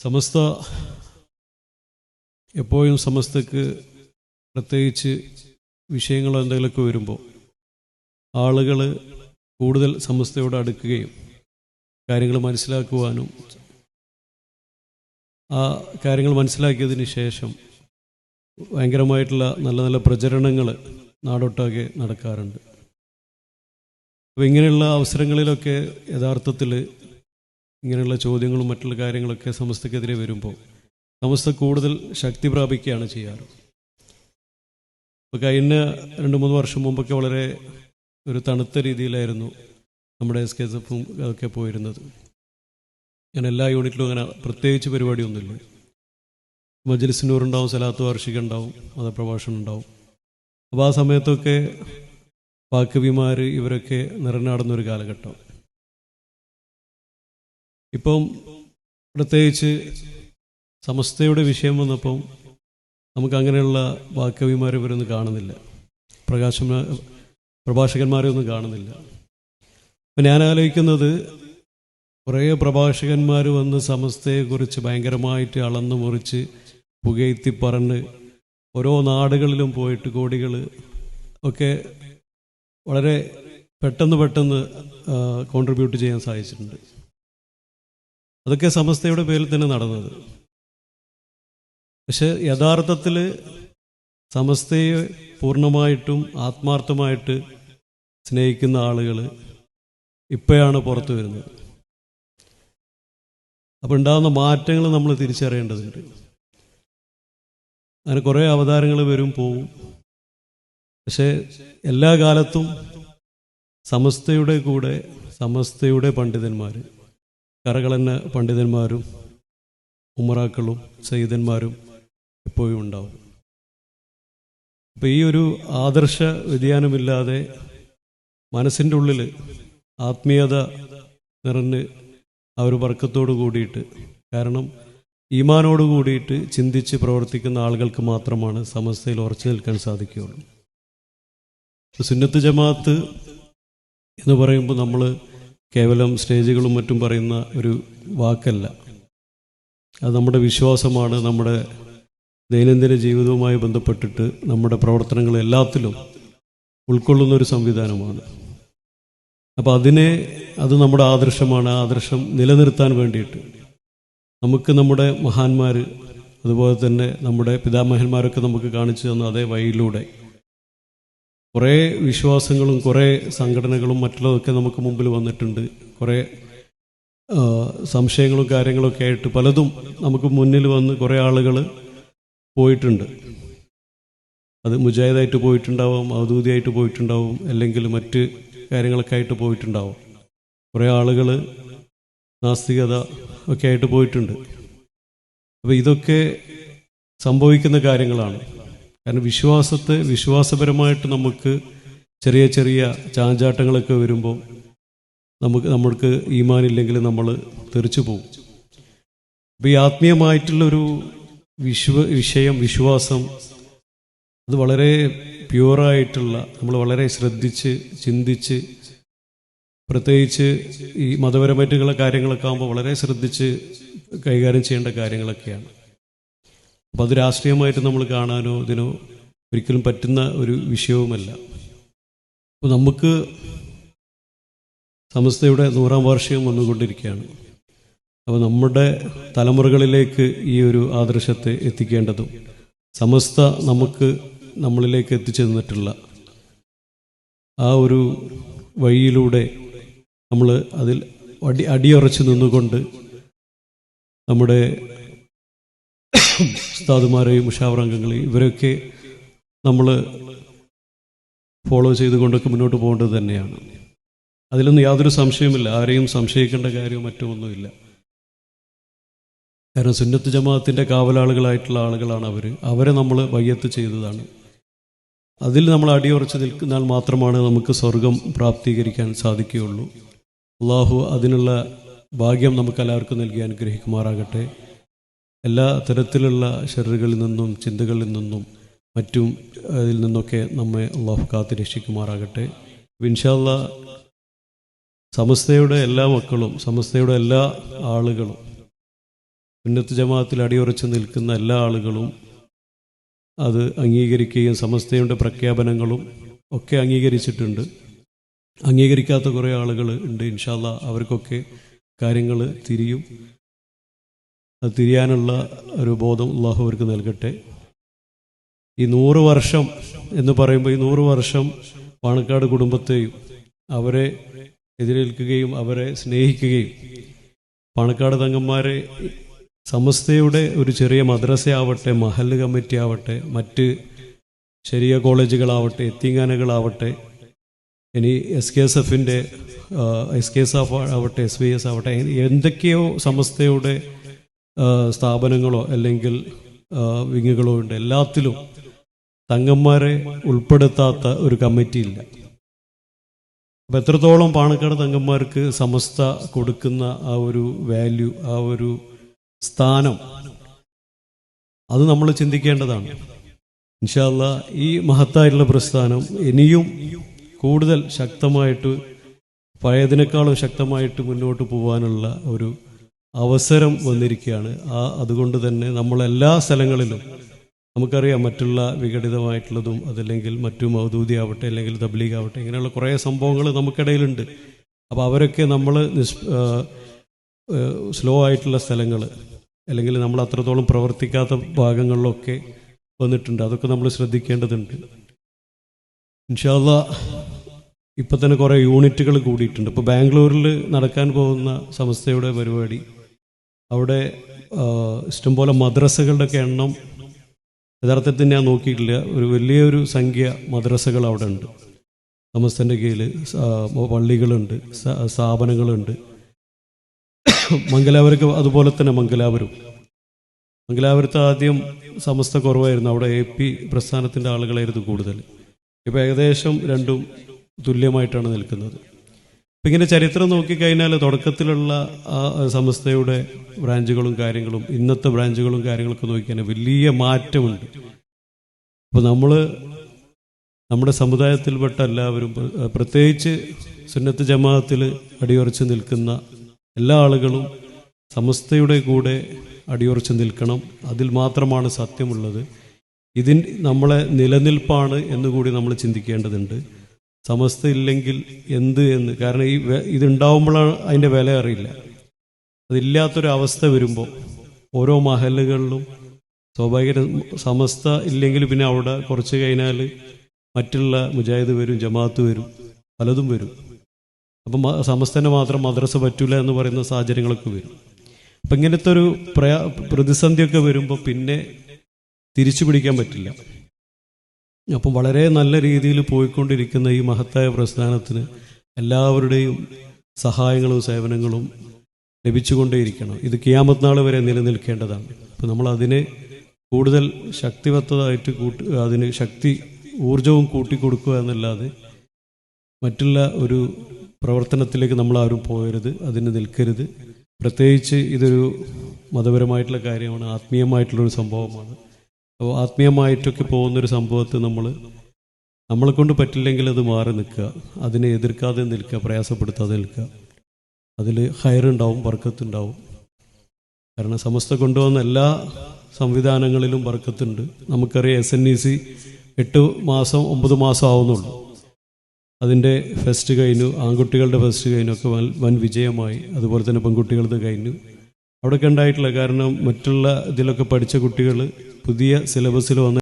സമസ്ത എപ്പോഴും സമസ്തക്ക് പ്രത്യേകിച്ച് വിഷയങ്ങളോ എന്തെങ്കിലുമൊക്കെ വരുമ്പോൾ ആളുകൾ കൂടുതൽ സമസ്തയോട് അടുക്കുകയും കാര്യങ്ങൾ മനസ്സിലാക്കുവാനും ആ കാര്യങ്ങൾ മനസ്സിലാക്കിയതിന് ശേഷം ഭയങ്കരമായിട്ടുള്ള നല്ല നല്ല പ്രചരണങ്ങൾ നാടൊട്ടാകെ നടക്കാറുണ്ട്. അപ്പോൾ ഇങ്ങനെയുള്ള അവസരങ്ങളിലൊക്കെ യഥാർത്ഥത്തിൽ ഇങ്ങനെയുള്ള ചോദ്യങ്ങളും മറ്റുള്ള കാര്യങ്ങളൊക്കെ സമസ്തക്കെതിരെ വരുമ്പോൾ സമസ്ത കൂടുതൽ ശക്തി പ്രാപിക്കുകയാണ് ചെയ്യാറ്. ഇപ്പോൾ കഴിഞ്ഞ രണ്ട് മൂന്ന് വർഷം മുമ്പൊക്കെ വളരെ ഒരു തണുത്ത രീതിയിലായിരുന്നു നമ്മുടെ എസ് കെ എസ് എഫും അതൊക്കെ പോയിരുന്നത്. ഞാൻ എല്ലാ യൂണിറ്റിലും അങ്ങനെ പ്രത്യേകിച്ച് പരിപാടിയൊന്നുമില്ല. മജ്ലിസിനൂറുണ്ടാവും സലാത്ത് വാർഷികം ഉണ്ടാവും മതപ്രഭാഷണം ഉണ്ടാവും. അപ്പോൾ ആ സമയത്തൊക്കെ വാക്കവിമാർ ഇവരൊക്കെ നിറഞ്ഞാടുന്നൊരു കാലഘട്ടം. ഇപ്പം പ്രത്യേകിച്ച് സമസ്തയുടെ വിഷയം വന്നപ്പം നമുക്ക് അങ്ങനെയുള്ള വാക്കവിമാരെ ഇവരൊന്നും കാണുന്നില്ല. പ്രകാശ പ്രഭാഷകന്മാരെ ഒന്നും കാണുന്നില്ല. അപ്പം ഞാൻ ആലോചിക്കുന്നത് കുറേ പ്രഭാഷകന്മാർ വന്ന് സമസ്തയെക്കുറിച്ച് ഭയങ്കരമായിട്ട് അളന്ന് മുറിച്ച് പുകയത്തി പറഞ്ഞ് ഓരോ നാടുകളിലും പോയിട്ട് കോടികൾ ഒക്കെ വളരെ പെട്ടെന്ന് പെട്ടെന്ന് കോൺട്രിബ്യൂട്ട് ചെയ്യാൻ സാധിച്ചിട്ടുണ്ട്. അതൊക്കെ സമസ്തയുടെ പേരിൽ തന്നെ നടന്നത്. പക്ഷെ യഥാർത്ഥത്തിൽ സമസ്തയെ പൂർണമായിട്ടും ആത്മാർത്ഥമായിട്ട് സ്നേഹിക്കുന്ന ആളുകൾ ഇപ്പോഴാണ് പുറത്തു വരുന്നത്. അപ്പോൾ ഉണ്ടാകുന്ന മാറ്റങ്ങൾ നമ്മൾ തിരിച്ചറിയേണ്ടതുണ്ട്. അങ്ങനെ കുറേ അവതാരങ്ങൾ വരും പോവും. പക്ഷേ എല്ലാ കാലത്തും സമസ്തയുടെ കൂടെ സമസ്തയുടെ പണ്ഡിതന്മാർ കരകളന്ന പണ്ഡിതന്മാരും ഉമറാക്കളും സയ്യിദന്മാരും എപ്പോഴും ഉണ്ടാവും. അപ്പോൾ ഈ ഒരു ആദർശ വ്യതിയാനമില്ലാതെ മനസ്സിന്റെ ഉള്ളിൽ ആത്മീയത നിറഞ്ഞ് ആ ഒരു വർക്കത്തോട് കൂടിയിട്ട് കാരണം ഈമാനോട് കൂടിയിട്ട് ചിന്തിച്ച് പ്രവർത്തിക്കുന്ന ആളുകൾക്ക് മാത്രമാണ് സമസ്തയിൽ ഉറച്ചു നിൽക്കാൻ സാധിക്കുകയുള്ളൂ. സുന്നത്ത് ജമാഅത്ത് എന്ന് പറയുമ്പോൾ നമ്മൾ കേവലം സ്റ്റേജുകളും മറ്റും പറയുന്ന ഒരു വാക്കല്ല. അത് നമ്മുടെ വിശ്വാസമാണ് നമ്മുടെ ദൈനംദിന ജീവിതവുമായി ബന്ധപ്പെട്ടിട്ട് നമ്മുടെ പ്രവർത്തനങ്ങൾ എല്ലാത്തിലും ഉൾക്കൊള്ളുന്ന ഒരു സംവിധാനമാണ്. അപ്പോൾ അതിനെ അത് നമ്മുടെ ആദർശമാണ് ആദർശം നിലനിർത്താൻ വേണ്ടിയിട്ട് നമുക്ക് നമ്മുടെ മഹാന്മാർ അതുപോലെ തന്നെ നമ്മുടെ പിതാമഹന്മാരൊക്കെ നമുക്ക് കാണിച്ചു തന്ന അതേ വഴിയിലൂടെ കുറേ വിശ്വാസങ്ങളും കുറേ സംഘടനകളും മറ്റുള്ളതൊക്കെ നമുക്ക് മുമ്പിൽ വന്നിട്ടുണ്ട്. കുറേ സംശയങ്ങളും കാര്യങ്ങളൊക്കെ ആയിട്ട് പലതും നമുക്ക് മുന്നിൽ വന്ന് കുറേ ആളുകൾ പോയിട്ടുണ്ട്. അത് മുജാഹിദായിട്ട് പോയിട്ടുണ്ടാവും അവധൂതിയായിട്ട് പോയിട്ടുണ്ടാവും അല്ലെങ്കിൽ മറ്റ് കാര്യങ്ങളൊക്കെ ആയിട്ട് പോയിട്ടുണ്ടാവും. കുറേ ആളുകൾ നാസ്തികത ഒക്കെ ആയിട്ട് പോയിട്ടുണ്ട്. അപ്പോൾ ഇതൊക്കെ സംഭവിക്കുന്ന കാര്യങ്ങളാണ്. കാരണം വിശ്വാസത്തെ വിശ്വാസപരമായിട്ട് നമുക്ക് ചെറിയ ചെറിയ ചാഞ്ചാട്ടങ്ങളൊക്കെ വരുമ്പോൾ നമുക്ക് നമ്മൾക്ക് ഈമാനില്ലെങ്കിൽ നമ്മൾ തെറിച്ചു പോകും. അപ്പോൾ ഈ ആത്മീയമായിട്ടുള്ളൊരു വിശ്വ വിഷയം വിശ്വാസം അത് വളരെ പ്യുവറായിട്ടുള്ള നമ്മൾ വളരെ ശ്രദ്ധിച്ച് ചിന്തിച്ച് പ്രത്യേകിച്ച് ഈ മതപരമായിട്ടുള്ള കാര്യങ്ങളൊക്കെ ആകുമ്പോൾ വളരെ ശ്രദ്ധിച്ച് കൈകാര്യം ചെയ്യേണ്ട കാര്യങ്ങളൊക്കെയാണ്. അപ്പം അത് രാഷ്ട്രീയമായിട്ട് നമ്മൾ കാണാനോ ഇതിനോ ഒരിക്കലും പറ്റുന്ന ഒരു വിഷയവുമല്ല. അപ്പോൾ നമുക്ക് സമസ്തയുടെ നൂറാം വാർഷികം വന്നുകൊണ്ടിരിക്കുകയാണ്. അപ്പോൾ നമ്മുടെ തലമുറകളിലേക്ക് ഈ ഒരു ആദർശത്തെ എത്തിക്കേണ്ടതും സമസ്ത നമുക്ക് നമ്മളിലേക്ക് എത്തിച്ചെന്നിട്ടുള്ള ആ ഒരു വഴിയിലൂടെ നമ്മൾ അതിൽ അടി അടിയുറച്ച് നിന്നുകൊണ്ട് നമ്മുടെ ഉസ്താദുമാരെയും ഉഷാവറംഗങ്ങളെയും ഇവരൊക്കെ നമ്മൾ ഫോളോ ചെയ്തുകൊണ്ടൊക്കെ മുന്നോട്ട് പോകേണ്ടത് തന്നെയാണ്. അതിലൊന്നും യാതൊരു സംശയവുമില്ല. ആരെയും സംശയിക്കേണ്ട കാര്യവും മറ്റുമൊന്നുമില്ല കാരണം സുന്നത്ത് ജമാഅത്തിന്റെ കാവലാളുകളായിട്ടുള്ള ആളുകളാണ് അവർ അവരെ നമ്മൾ വയ്യത്ത് ചെയ്തതാണ്. അതിൽ നമ്മൾ അടിയുറച്ച് നിൽക്കുന്നാൽ മാത്രമാണ് നമുക്ക് സ്വർഗം പ്രാപ്തീകരിക്കാൻ സാധിക്കുകയുള്ളൂ. അള്ളാഹു അതിനുള്ള ഭാഗ്യം നമുക്ക് എല്ലാവർക്കും നൽകി അനുഗ്രഹിക്കുമാറാകട്ടെ. എല്ലാ തരത്തിലുള്ള ഷെറുകളിൽ നിന്നും ചിന്തകളിൽ നിന്നും മറ്റും അതിൽ നിന്നൊക്കെ നമ്മെ അള്ളാഹു കാത്ത് രക്ഷിക്കുമാറാകട്ടെ. വിൻഷാല്ല സമസ്തയുടെ എല്ലാ മക്കളും സമസ്തയുടെ എല്ലാ ആളുകളും ഉന്നത്ത് ജമാഅത്തിൽ അടിയുറച്ച് നിൽക്കുന്ന എല്ലാ ആളുകളും അത് അംഗീകരിക്കുകയും സമസ്തയുടെ പ്രഖ്യാപനങ്ങളും ഒക്കെ അംഗീകരിച്ചിട്ടുണ്ട്. അംഗീകരിക്കാത്ത കുറേ ആളുകൾ ഉണ്ട്. ഇൻഷാല്ല അവർക്കൊക്കെ കാര്യങ്ങൾ തിരിയും. അത് തിരിയാനുള്ള ഒരു ബോധം അള്ളാഹു അവർക്ക് നൽകട്ടെ. ഈ നൂറ് വർഷം എന്ന് പറയുമ്പോൾ ഈ നൂറ് വർഷം പാണക്കാട് കുടുംബത്തെയും അവരെ എതിരേൽക്കുകയും അവരെ സ്നേഹിക്കുകയും പാണക്കാട് തങ്ങന്മാരെ സമസ്തയുടെ ഒരു ചെറിയ മദ്രസയാവട്ടെ മഹല്ല് കമ്മിറ്റി ആവട്ടെ മറ്റ് ശരിയ കോളേജുകളാവട്ടെ എത്തിങ്ങാനകളാവട്ടെ ഇനി എസ് കെ എസ് എഫിന്റെ എസ് കെ എസ് എഫ് ആവട്ടെ എസ് വി എസ് ആവട്ടെ എന്തൊക്കെയോ സമസ്തയുടെ സ്ഥാപനങ്ങളോ അല്ലെങ്കിൽ വിങ്ങുകളോ ഉണ്ട്. എല്ലാത്തിലും തങ്ങന്മാരെ ഉൾപ്പെടുത്താത്ത ഒരു കമ്മിറ്റി ഇല്ല. അപ്പം എത്രത്തോളം പാണക്കാട് തങ്ങന്മാർക്ക് സമസ്ത കൊടുക്കുന്ന ആ ഒരു വാല്യൂ ആ ഒരു സ്ഥാനം അത് നമ്മൾ ചിന്തിക്കേണ്ടതാണ്. ഇൻഷാല്ല ഈ മഹത്തായിട്ടുള്ള പ്രസ്ഥാനം ഇനിയും കൂടുതൽ ശക്തമായിട്ട് പഴയതിനേക്കാളും ശക്തമായിട്ട് മുന്നോട്ട് പോകാനുള്ള ഒരു അവസരം വന്നിരിക്കുകയാണ്. ആ അതുകൊണ്ട് തന്നെ നമ്മളെല്ലാ സ്ഥലങ്ങളിലും നമുക്കറിയാം മറ്റുള്ള വിഘടിതമായിട്ടുള്ളതും അതല്ലെങ്കിൽ മറ്റു മൗദൂതി ആവട്ടെ അല്ലെങ്കിൽ തബ്ലീഗ് ആവട്ടെ ഇങ്ങനെയുള്ള കുറേ സംഭവങ്ങൾ നമുക്കിടയിലുണ്ട്. അപ്പോൾ അവരൊക്കെ നമ്മൾ നിസ് സ്ലോ ആയിട്ടുള്ള സ്ഥലങ്ങൾ അല്ലെങ്കിൽ നമ്മൾ അത്രത്തോളം പ്രവർത്തിക്കാത്ത ഭാഗങ്ങളിലൊക്കെ വന്നിട്ടുണ്ട്. അതൊക്കെ നമ്മൾ ശ്രദ്ധിക്കേണ്ടതുണ്ട്. ഇൻഷാല്ല ഇപ്പം തന്നെ കുറേ യൂണിറ്റുകൾ കൂടിയിട്ടുണ്ട്. ഇപ്പോൾ ബാംഗ്ലൂരിൽ നടക്കാൻ പോകുന്ന സംസ്ഥയുടെ പരിപാടി അവിടെ ഇഷ്ടംപോലെ മദ്രസകളുടെയൊക്കെ എണ്ണം യഥാർത്ഥത്തിൽ ഞാൻ നോക്കിയിട്ടില്ല. ഒരു വലിയൊരു സംഖ്യ മദ്രസകൾ അവിടെ ഉണ്ട്. സമസ്തന്റെ കീഴിൽ പള്ളികളുണ്ട് സ്ഥാപനങ്ങളുണ്ട്. മംഗലാപുരക്ക് അതുപോലെ തന്നെ മംഗലാപുരം. മംഗലാപുരത്ത് ആദ്യം സമസ്ത കുറവായിരുന്നു. അവിടെ എ പി പ്രസ്ഥാനത്തിന്റെ ആളുകളായിരുന്നു കൂടുതൽ. ഇപ്പം ഏകദേശം രണ്ടും തുല്യമായിട്ടാണ് നിൽക്കുന്നത്. അപ്പം ഇങ്ങനെ ചരിത്രം നോക്കിക്കഴിഞ്ഞാൽ തുടക്കത്തിലുള്ള ആ സംസ്ഥയുടെ ബ്രാഞ്ചുകളും കാര്യങ്ങളും ഇന്നത്തെ ബ്രാഞ്ചുകളും കാര്യങ്ങളൊക്കെ നോക്കിക്കഴിഞ്ഞാൽ വലിയ മാറ്റമുണ്ട്. അപ്പോൾ നമ്മൾ നമ്മുടെ സമുദായത്തിൽപ്പെട്ട എല്ലാവരും പ്രത്യേകിച്ച് സുന്നത്ത് ജമാഅത്തിൽ അടിയുറച്ച് നിൽക്കുന്ന എല്ലാ ആളുകളും സമസ്തയുടെ കൂടെ അടിയുറച്ച് നിൽക്കണം. അതിൽ മാത്രമാണ് സത്യമുള്ളത്. ഇതിൻ നമ്മളെ നിലനിൽപ്പാണ് എന്നുകൂടി നമ്മൾ ചിന്തിക്കേണ്ടതുണ്ട്. സമസ്ത ഇല്ലെങ്കിൽ എന്ത് എന്ന്. കാരണം ഈ ഇതുണ്ടാവുമ്പോഴാണ് അതിന്റെ വില അറിയില്ല. അതില്ലാത്തൊരവസ്ഥ വരുമ്പോൾ ഓരോ മഹലുകളിലും സ്വാഭാവിക സമസ്ത ഇല്ലെങ്കിൽ പിന്നെ അവിടെ കുറച്ച് കഴിഞ്ഞാൽ മറ്റുള്ള മുജാഹിദ് വരും ജമാഅത്ത് വരും പലതും വരും. അപ്പം സമസ്തനെ മാത്രം മദ്രസ പറ്റൂല എന്ന് പറയുന്ന സാഹചര്യങ്ങളൊക്കെ വരും. അപ്പം ഇങ്ങനത്തെ ഒരു പ്രയാ പ്രതിസന്ധിയൊക്കെ വരുമ്പോൾ പിന്നെ തിരിച്ചു പിടിക്കാൻ പറ്റില്ല. അപ്പം വളരെ നല്ല രീതിയിൽ പോയിക്കൊണ്ടിരിക്കുന്ന ഈ മഹത്തായ പ്രസ്ഥാനത്തിന് എല്ലാവരുടെയും സഹായങ്ങളും സേവനങ്ങളും ലഭിച്ചുകൊണ്ടേയിരിക്കണം. ഇത് കിയാമത്ത് നാൾ വരെ നിലനിൽക്കേണ്ടതാണ്. അപ്പം നമ്മൾ അതിനെ കൂടുതൽ ശക്തിവത്തതായിട്ട് കൂട്ട് അതിന് ശക്തി ഊർജവും കൂട്ടിക്കൊടുക്കുക എന്നല്ലാതെ മറ്റുള്ള ഒരു പ്രവർത്തനത്തിലേക്ക് നമ്മൾ ആരും പോകരുത് അതിന് നിൽക്കരുത്. പ്രത്യേകിച്ച് ഇതൊരു മതപരമായിട്ടുള്ള കാര്യമാണ് ആത്മീയമായിട്ടുള്ളൊരു സംഭവമാണ്. അപ്പോൾ ആത്മീയമായിട്ടൊക്കെ പോകുന്നൊരു സംഭവത്തെ നമ്മൾ നമ്മളെ കൊണ്ട് പറ്റില്ലെങ്കിൽ അത് മാറി നിൽക്കുക. അതിനെ എതിർക്കാതെ നിൽക്കുക പ്രയാസപ്പെടുത്താതെ നിൽക്കുക. അതിൽ ഹയറുണ്ടാവും വർക്കത്തുണ്ടാവും കാരണം സമസ്ത കൊണ്ടുവന്ന എല്ലാ സംവിധാനങ്ങളിലും വർക്കത്തുണ്ട് നമുക്കറിയാം എസ് എൻ ഇ സി എട്ട് മാസം ഒമ്പത് മാസം ആവുന്നുള്ളൂ. അതിന്റെ ഫെസ്റ്റ് കഴിഞ്ഞു ആൺകുട്ടികളുടെ ഫെസ്റ്റ് കഴിഞ്ഞു ഒക്കെ വൻ വിജയമായി. അതുപോലെ തന്നെ പെൺകുട്ടികളുടെ കഴിഞ്ഞു. അവിടെയൊക്കെ ഉണ്ടായിട്ടില്ല കാരണം മറ്റുള്ള ഇതിലൊക്കെ പഠിച്ച കുട്ടികൾ പുതിയ സിലബസിൽ വന്ന